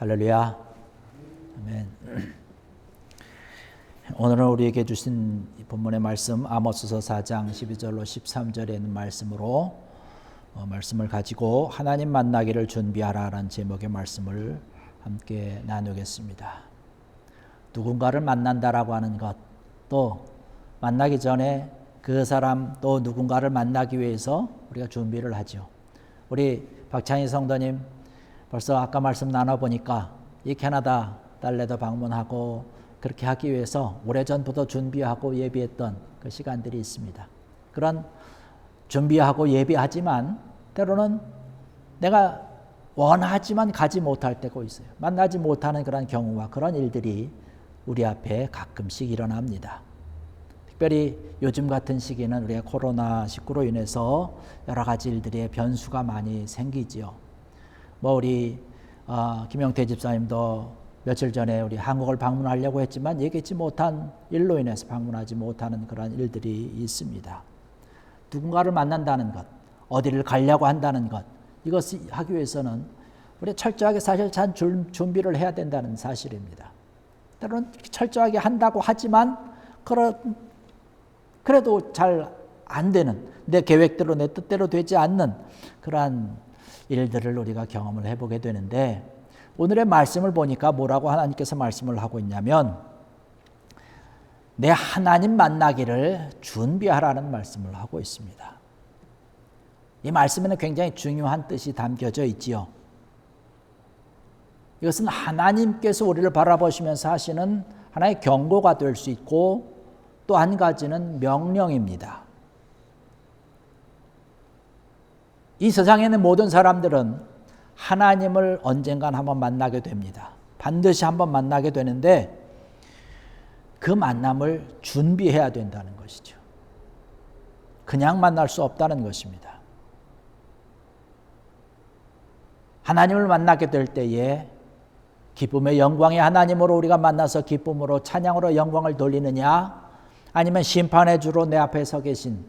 할렐루야. 아멘. 오늘은 우리에게 주신 본문의 말씀 아모스서 4장 12절로 13절에 있는 말씀으로 어, 말씀을 가지고 하나님 만나기를 준비하라라는 제목의 말씀을 함께 나누겠습니다. 누군가를 만난다라고 하는 것, 또 만나기 전에 그 사람 또 누군가를 만나기 위해서 우리가 준비를 하죠. 우리 박창희 성도님 벌써 아까 말씀 나눠보니까 이 캐나다 달래도 방문하고 그렇게 하기 위해서 오래전부터 준비하고 예비했던 그 시간들이 있습니다. 그런 준비하고 예비하지만 때로는 내가 원하지만 가지 못할 때가 있어요. 만나지 못하는 그런 경우와 그런 일들이 우리 앞에 가끔씩 일어납니다. 특별히 요즘 같은 시기는 우리가 코로나19로 인해서 여러 가지 일들의 변수가 많이 생기지요. 뭐 우리 어, 김영태 집사님도 며칠 전에 우리 한국을 방문하려고 했지만 얘기치 못한 일로 인해서 방문하지 못하는 그런 일들이 있습니다. 누군가를 만난다는 것, 어디를 가려고 한다는 것, 이것을 하기 위해서는 우리 철저하게 사실 잘 준비를 해야 된다는 사실입니다. 때로는 철저하게 한다고 하지만 그러, 그래도 잘 안 되는 내 계획대로 내 뜻대로 되지 않는 그러한 일들을 우리가 경험을 해보게 되는데 오늘의 말씀을 보니까 뭐라고 하나님께서 말씀을 하고 있냐면 내 하나님 만나기를 준비하라는 말씀을 하고 있습니다. 이 말씀에는 굉장히 중요한 뜻이 담겨져 있지요. 이것은 하나님께서 우리를 바라보시면서 하시는 하나의 경고가 될 수 있고 또 한 가지는 명령입니다. 이 세상에 있는 모든 사람들은 하나님을 언젠간 한번 만나게 됩니다. 반드시 한번 만나게 되는데 그 만남을 준비해야 된다는 것이죠. 그냥 만날 수 없다는 것입니다. 하나님을 만나게 될 때에 기쁨의 영광의 하나님으로 우리가 만나서 기쁨으로 찬양으로 영광을 돌리느냐 아니면 심판의 주로 내 앞에 서 계신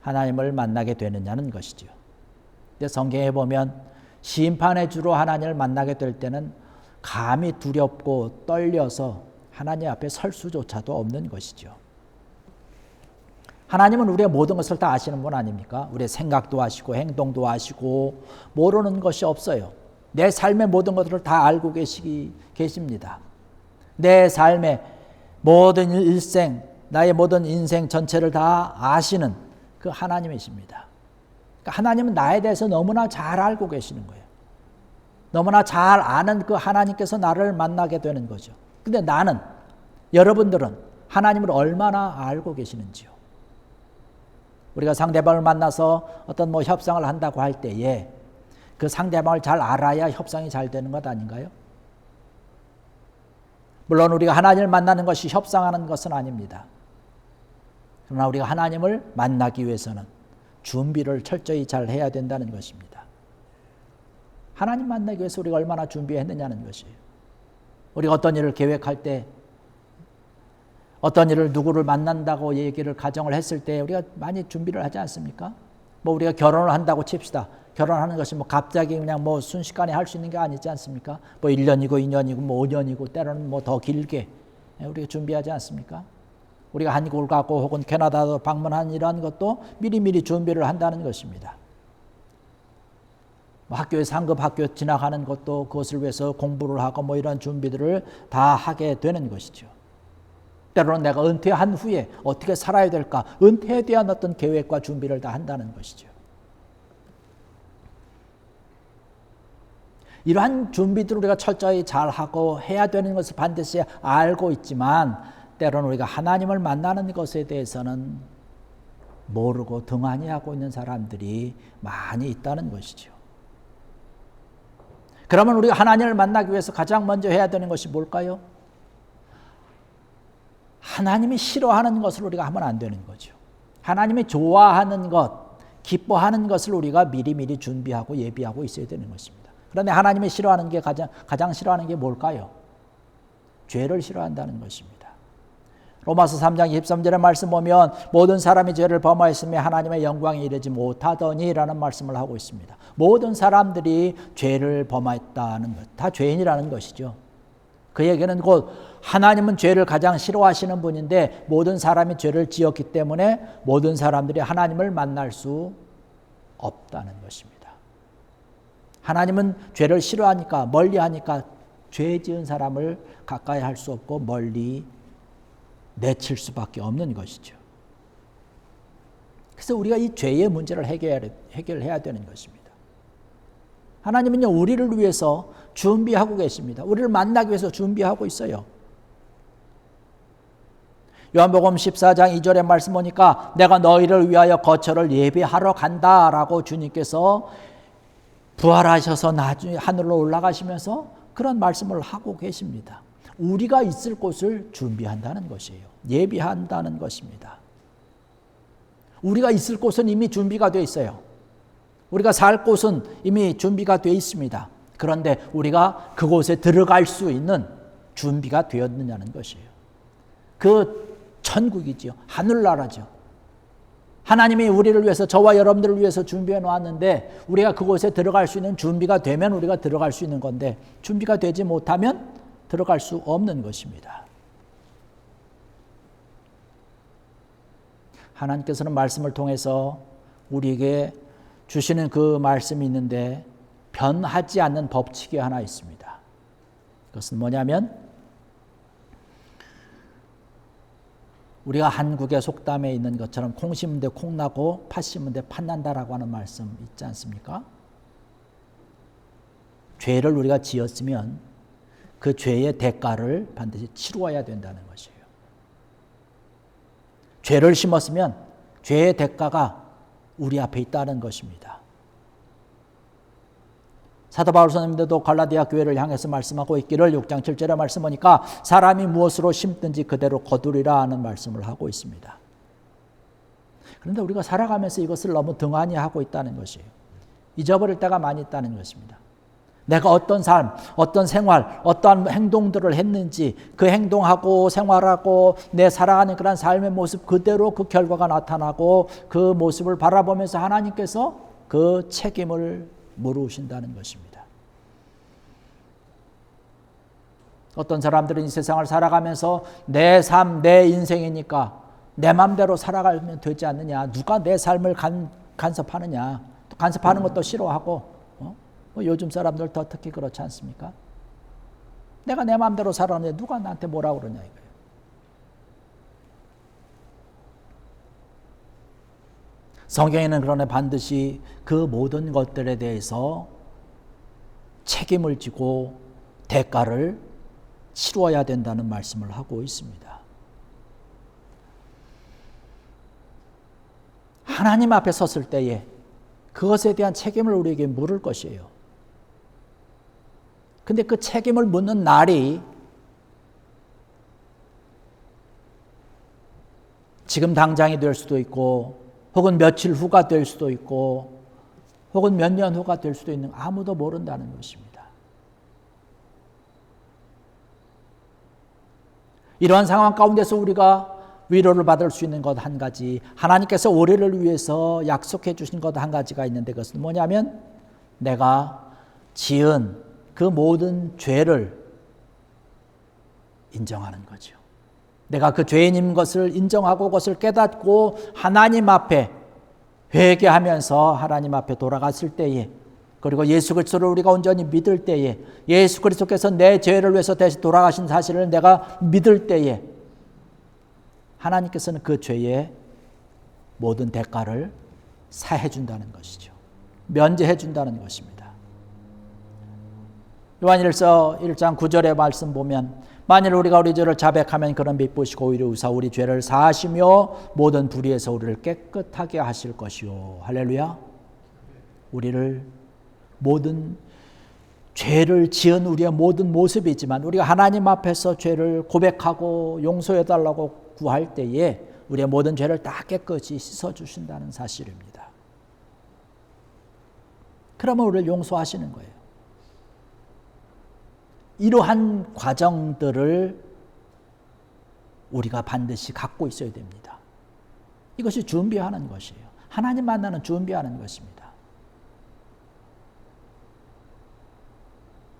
하나님을 만나게 되느냐는 것이죠. 근데 성경에 보면 심판의 주로 하나님을 만나게 될 때는 감히 두렵고 떨려서 하나님 앞에 설 수조차도 없는 것이죠. 하나님은 우리의 모든 것을 다 아시는 분 아닙니까? 우리의 생각도 아시고 행동도 아시고 모르는 것이 없어요. 내 삶의 모든 것들을 다 알고 계시기 계십니다. 내 삶의 모든 일생, 나의 모든 인생 전체를 다 아시는 그 하나님이십니다. 그러니까 하나님은 나에 대해서 너무나 잘 알고 계시는 거예요. 너무나 잘 아는 그 하나님께서 나를 만나게 되는 거죠. 근데 나는 여러분들은 하나님을 얼마나 알고 계시는지요. 우리가 상대방을 만나서 어떤 뭐 협상을 한다고 할 때에 그 상대방을 잘 알아야 협상이 잘 되는 것 아닌가요? 물론 우리가 하나님을 만나는 것이 협상하는 것은 아닙니다. 그러나 우리가 하나님을 만나기 위해서는 준비를 철저히 잘 해야 된다는 것입니다. 하나님 만나기 위해서 우리가 얼마나 준비했느냐는 것이에요. 우리가 어떤 일을 계획할 때 어떤 일을 누구를 만난다고 얘기를 가정을 했을 때 우리가 많이 준비를 하지 않습니까? 뭐 우리가 결혼을 한다고 칩시다. 결혼하는 것이 뭐 갑자기 그냥 뭐 순식간에 할 수 있는 게 아니지 않습니까? 뭐 1년이고 2년이고 뭐 5년이고 때로는 뭐 더 길게 우리가 준비하지 않습니까? 우리가 한국을 가고 혹은 캐나다도 방문한 이러한 것도 미리미리 준비를 한다는 것입니다. 뭐 학교에 상급 학교 지나가는 것도 그것을 위해서 공부를 하고 뭐 이런 준비들을 다 하게 되는 것이죠. 때로는 내가 은퇴한 후에 어떻게 살아야 될까? 은퇴에 대한 어떤 계획과 준비를 다 한다는 것이죠. 이러한 준비들을 우리가 철저히 잘 하고 해야 되는 것을 반드시 알고 있지만 때로는 우리가 하나님을 만나는 것에 대해서는 모르고 등한히 하고 있는 사람들이 많이 있다는 것이죠. 그러면 우리가 하나님을 만나기 위해서 가장 먼저 해야 되는 것이 뭘까요? 하나님이 싫어하는 것을 우리가 하면 안 되는 거죠. 하나님이 좋아하는 것, 기뻐하는 것을 우리가 미리미리 준비하고 예비하고 있어야 되는 것입니다. 그런데 하나님이 싫어하는 게 가장, 가장 싫어하는 게 뭘까요? 죄를 싫어한다는 것입니다. 로마서 3장 23절의 말씀 보면 모든 사람이 죄를 범하였으며 하나님의 영광에 이르지 못하더니라는 말씀을 하고 있습니다. 모든 사람들이 죄를 범했다는 것, 다 죄인이라는 것이죠. 그 얘기는 곧 하나님은 죄를 가장 싫어하시는 분인데 모든 사람이 죄를 지었기 때문에 모든 사람들이 하나님을 만날 수 없다는 것입니다. 하나님은 죄를 싫어하니까 멀리 하니까 죄 지은 사람을 가까이 할 수 없고 멀리 내칠 수밖에 없는 것이죠. 그래서 우리가 이 죄의 문제를 해결해야 되는 것입니다. 하나님은요, 우리를 위해서 준비하고 계십니다. 우리를 만나기 위해서 준비하고 있어요. 요한복음 14장 2절의 말씀 보니까 내가 너희를 위하여 거처를 예비하러 간다라고 주님께서 부활하셔서 나중에 하늘로 올라가시면서 그런 말씀을 하고 계십니다. 우리가 있을 곳을 준비한다는 것이에요. 예비한다는 것입니다. 우리가 있을 곳은 이미 준비가 되어 있어요. 우리가 살 곳은 이미 준비가 되어 있습니다. 그런데 우리가 그곳에 들어갈 수 있는 준비가 되었느냐는 것이에요. 그 천국이지요. 하늘나라죠. 하나님이 우리를 위해서 저와 여러분들을 위해서 준비해 놓았는데 우리가 그곳에 들어갈 수 있는 준비가 되면 우리가 들어갈 수 있는 건데 준비가 되지 못하면 들어갈 수 없는 것입니다. 하나님께서는 말씀을 통해서 우리에게 주시는 그 말씀이 있는데 변하지 않는 법칙이 하나 있습니다. 그것은 뭐냐면 우리가 한국의 속담에 있는 것처럼 콩 심은 데 콩 나고 팥 심은 데 팥 난다라고 하는 말씀 있지 않습니까? 죄를 우리가 지었으면 그 죄의 대가를 반드시 치루어야 된다는 것이에요. 죄를 심었으면 죄의 대가가 우리 앞에 있다는 것입니다. 사도 바울 선생님도 갈라디아 교회를 향해서 말씀하고 있기를 6장 7절에 말씀 보니까 사람이 무엇으로 심든지 그대로 거두리라 하는 말씀을 하고 있습니다. 그런데 우리가 살아가면서 이것을 너무 등한히 하고 있다는 것이에요. 잊어버릴 때가 많이 있다는 것입니다. 내가 어떤 삶, 어떤 생활, 어떠한 행동들을 했는지 그 행동하고 생활하고 내 살아가는 그런 삶의 모습 그대로 그 결과가 나타나고 그 모습을 바라보면서 하나님께서 그 책임을 물으신다는 것입니다. 어떤 사람들은 이 세상을 살아가면서 내 삶, 내 인생이니까 내 맘대로 살아가면 되지 않느냐. 누가 내 삶을 간, 간섭하느냐. 간섭하는 것도 싫어하고 뭐 요즘 사람들 더 특히 그렇지 않습니까? 내가 내 마음대로 살았는데 누가 나한테 뭐라 그러냐 이거예요. 성경에는 그러나 반드시 그 모든 것들에 대해서 책임을 지고 대가를 치루어야 된다는 말씀을 하고 있습니다. 하나님 앞에 섰을 때에 그것에 대한 책임을 우리에게 물을 것이에요. 근데 그 책임을 묻는 날이 지금 당장이 될 수도 있고 혹은 며칠 후가 될 수도 있고 혹은 몇 년 후가 될 수도 있는 아무도 모른다는 것입니다. 이러한 상황 가운데서 우리가 위로를 받을 수 있는 것 한 가지, 하나님께서 우리를 위해서 약속해 주신 것 한 가지가 있는데 그것은 뭐냐면 내가 지은 그 모든 죄를 인정하는 거죠. 내가 그 죄인인 것을 인정하고 그것을 깨닫고 하나님 앞에 회개하면서 하나님 앞에 돌아갔을 때에 그리고 예수 그리스도를 우리가 온전히 믿을 때에 예수 그리스도께서 내 죄를 위해서 대신 돌아가신 사실을 내가 믿을 때에 하나님께서는 그 죄의 모든 대가를 사해 준다는 것이죠. 면제해 준다는 것입니다. 요한일서 1장 9절의 말씀 보면 만일 우리가 우리 죄를 자백하면 그런 빛보시고 오히려 우사 우리 죄를 사하시며 모든 불의에서 우리를 깨끗하게 하실 것이요 할렐루야 우리를 모든 죄를 지은 우리의 모든 모습이지만 우리가 하나님 앞에서 죄를 고백하고 용서해 달라고 구할 때에 우리의 모든 죄를 다 깨끗이 씻어 주신다는 사실입니다. 그러면 우리를 용서하시는 거예요. 이러한 과정들을 우리가 반드시 갖고 있어야 됩니다. 이것이 준비하는 것이에요. 하나님 만나는 준비하는 것입니다.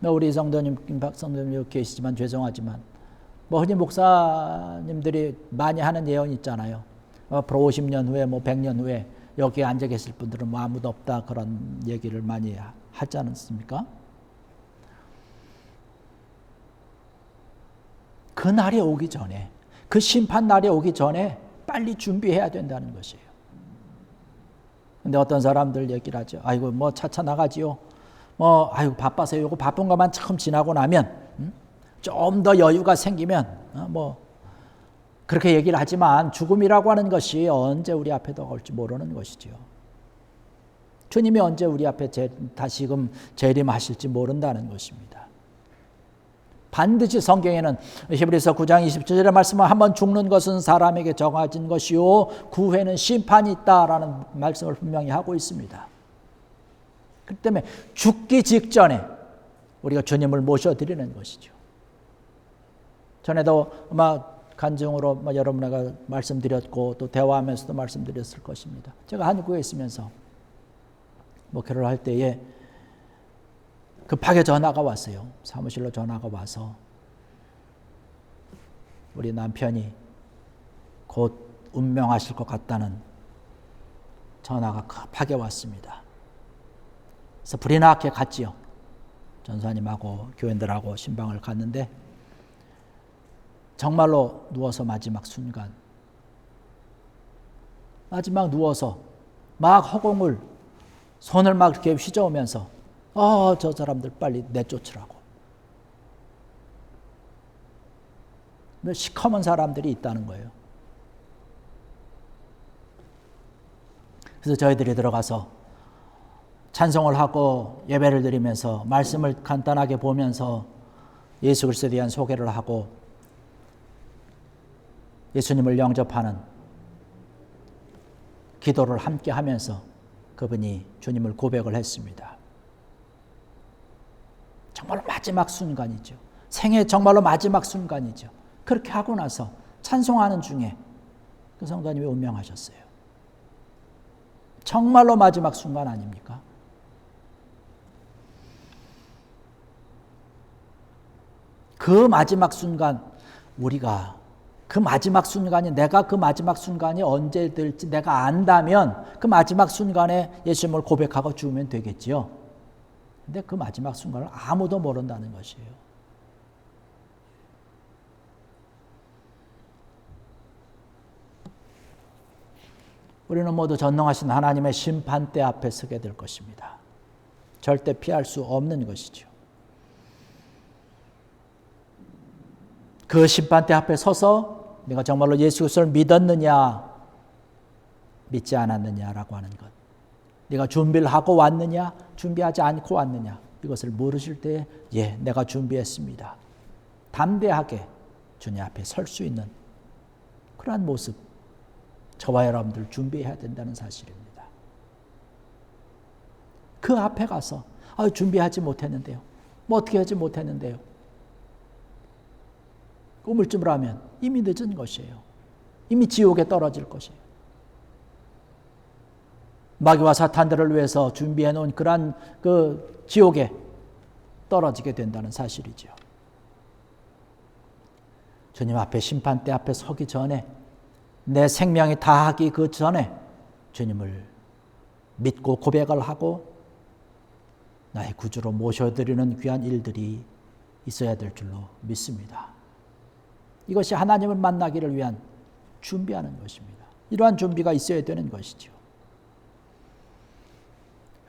뭐 우리 성도님, 성도님 계시지만 죄송하지만 뭐 흔히 목사님들이 많이 하는 예언 있잖아요. 앞으로 50년 후에 뭐 100년 후에 여기 앉아 계실 분들은 뭐 아무도 없다 그런 얘기를 많이 하지 않습니까? 그 날이 오기 전에 그 심판 날이 오기 전에 빨리 준비해야 된다는 것이에요. 근데 어떤 사람들 얘기를 하죠. 아이고 뭐 차차 나가지요. 뭐 아이고 바빠서 요거 바쁜 것만 처음 지나고 나면 음? 좀더 여유가 생기면 어, 뭐 그렇게 얘기를 하지만 죽음이라고 하는 것이 언제 우리 앞에 다올지 모르는 것이지요. 주님이 언제 우리 앞에 재, 다시금 재림하실지 모른다는 것입니다. 반드시 성경에는 히브리서 9장 27절의 말씀은 한번 죽는 것은 사람에게 정해진 것이요 구회는 심판이 있다라는 말씀을 분명히 하고 있습니다. 그 때문에 죽기 직전에 우리가 주님을 모셔드리는 것이죠. 전에도 아마 간증으로 뭐 여러분에게 말씀드렸고 또 대화하면서도 말씀드렸을 것입니다. 제가 한국에 있으면서 목회를 할 때에 급하게 전화가 왔어요. 사무실로 전화가 와서 우리 남편이 곧 운명하실 것 같다는 전화가 급하게 왔습니다. 그래서 불이 나게 갔지요. 전사님하고 교인들하고 신방을 갔는데 정말로 누워서 마지막 순간 마지막 누워서 막 허공을 손을 막 이렇게 휘저으면서 아, 저 사람들 빨리 내쫓으라고. 시커먼 사람들이 있다는 거예요. 그래서 저희들이 들어가서 찬송을 하고 예배를 드리면서 말씀을 간단하게 보면서 예수 그리스도에 대한 소개를 하고 예수님을 영접하는 기도를 함께 하면서 그분이 주님을 고백을 했습니다. 정말로 마지막 순간이죠. 생애 정말로 마지막 순간이죠. 그렇게 하고 나서 찬송하는 중에 그 성도님이 운명하셨어요. 정말로 마지막 순간 아닙니까? 그 마지막 순간 우리가 그 마지막 순간이 내가 그 마지막 순간이 언제 될지 내가 안다면 그 마지막 순간에 예수님을 고백하고 죽으면 되겠지요. 근데 그 마지막 순간을 아무도 모른다는 것이에요. 우리는 모두 전능하신 하나님의 심판대 앞에 서게 될 것입니다. 절대 피할 수 없는 것이죠. 그 심판대 앞에 서서 내가 정말로 예수 그리스도를 믿었느냐 믿지 않았느냐라고 하는 것. 네가 준비를 하고 왔느냐, 준비하지 않고 왔느냐 이것을 물으실 때, 예, 내가 준비했습니다. 담대하게 주님 앞에 설 수 있는 그러한 모습, 저와 여러분들 준비해야 된다는 사실입니다. 그 앞에 가서, 아, 준비하지 못했는데요. 뭐 어떻게 하지 못했는데요. 우물쭈물 하면 이미 늦은 것이에요. 이미 지옥에 떨어질 것이에요. 마귀와 사탄들을 위해서 준비해 놓은 그러한 그 지옥에 떨어지게 된다는 사실이죠. 주님 앞에 심판대 앞에 서기 전에 내 생명이 다하기 그 전에 주님을 믿고 고백을 하고 나의 구주로 모셔드리는 귀한 일들이 있어야 될 줄로 믿습니다. 이것이 하나님을 만나기를 위한 준비하는 것입니다. 이러한 준비가 있어야 되는 것이죠.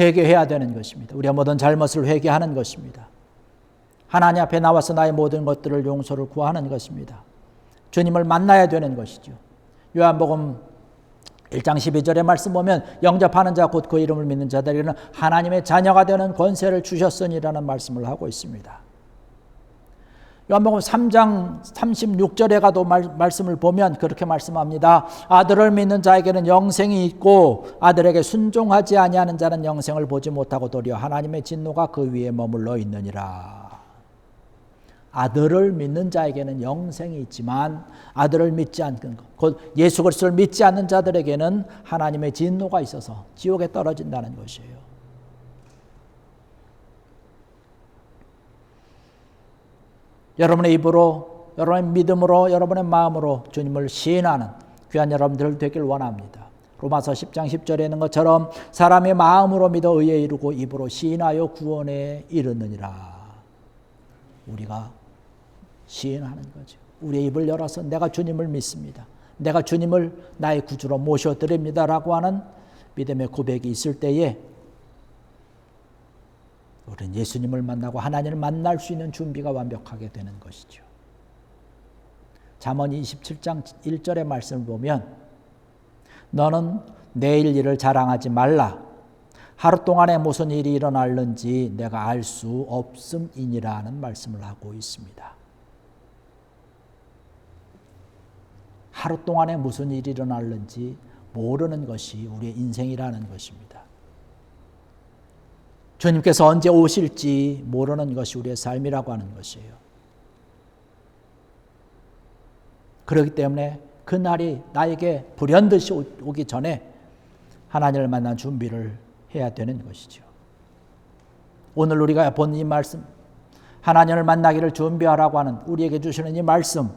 회개해야 되는 것입니다. 우리가 모든 잘못을 회개하는 것입니다. 하나님 앞에 나와서 나의 모든 것들을 용서를 구하는 것입니다. 주님을 만나야 되는 것이죠. 요한복음 1장 12절의 말씀 보면 영접하는 자 곧 그 이름을 믿는 자들에게는 하나님의 자녀가 되는 권세를 주셨으니라는 말씀을 하고 있습니다. 요한복음 3장 36절에 가도 말, 말씀을 보면 그렇게 말씀합니다. 아들을 믿는 자에게는 영생이 있고 아들에게 순종하지 아니하는 자는 영생을 보지 못하고 도리어 하나님의 진노가 그 위에 머물러 있느니라. 아들을 믿는 자에게는 영생이 있지만 아들을 믿지 않는 것, 곧 예수 그리스도를 믿지 않는 자들에게는 하나님의 진노가 있어서 지옥에 떨어진다는 것이에요. 여러분의 입으로, 여러분의 믿음으로, 여러분의 마음으로 주님을 시인하는 귀한 여러분들 되길 원합니다. 로마서 10장 10절에 있는 것처럼 사람의 마음으로 믿어 의에 이르고 입으로 시인하여 구원에 이르느니라. 우리가 시인하는 거죠. 우리의 입을 열어서 내가 주님을 믿습니다. 내가 주님을 나의 구주로 모셔드립니다라고 하는 믿음의 고백이 있을 때에 우리는 예수님을 만나고 하나님을 만날 수 있는 준비가 완벽하게 되는 것이죠. 잠언 27장 1절의 말씀을 보면 너는 내일 일을 자랑하지 말라. 하루 동안에 무슨 일이 일어날는지 내가 알 수 없음이니라는 말씀을 하고 있습니다. 하루 동안에 무슨 일이 일어날는지 모르는 것이 우리의 인생이라는 것입니다. 주님께서 언제 오실지 모르는 것이 우리의 삶이라고 하는 것이에요. 그렇기 때문에 그 날이 나에게 불현듯이 오기 전에 하나님을 만난 준비를 해야 되는 것이죠. 오늘 우리가 본 이 말씀, 하나님을 만나기를 준비하라고 하는 우리에게 주시는 이 말씀,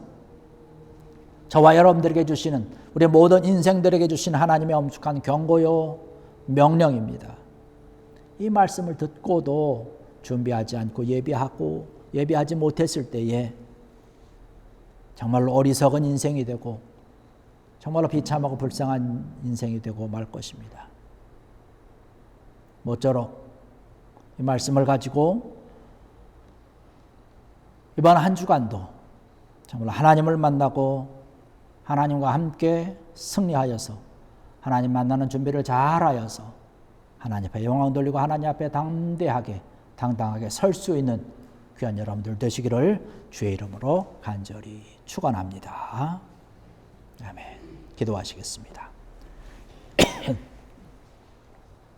저와 여러분들에게 주시는 우리 모든 인생들에게 주신 하나님의 엄숙한 경고요 명령입니다. 이 말씀을 듣고도 준비하지 않고 예비하고 예비하지 못했을 때에 정말로 어리석은 인생이 되고 정말로 비참하고 불쌍한 인생이 되고 말 것입니다. 모쪼록 이 말씀을 가지고 이번 한 주간도 정말 하나님을 만나고 하나님과 함께 승리하여서 하나님 만나는 준비를 잘하여서 하나님 앞에 영광 돌리고 하나님 앞에 담대하게 당당하게 설 수 있는 귀한 여러분들 되시기를 주의 이름으로 간절히 축원합니다. 아멘. 기도하시겠습니다.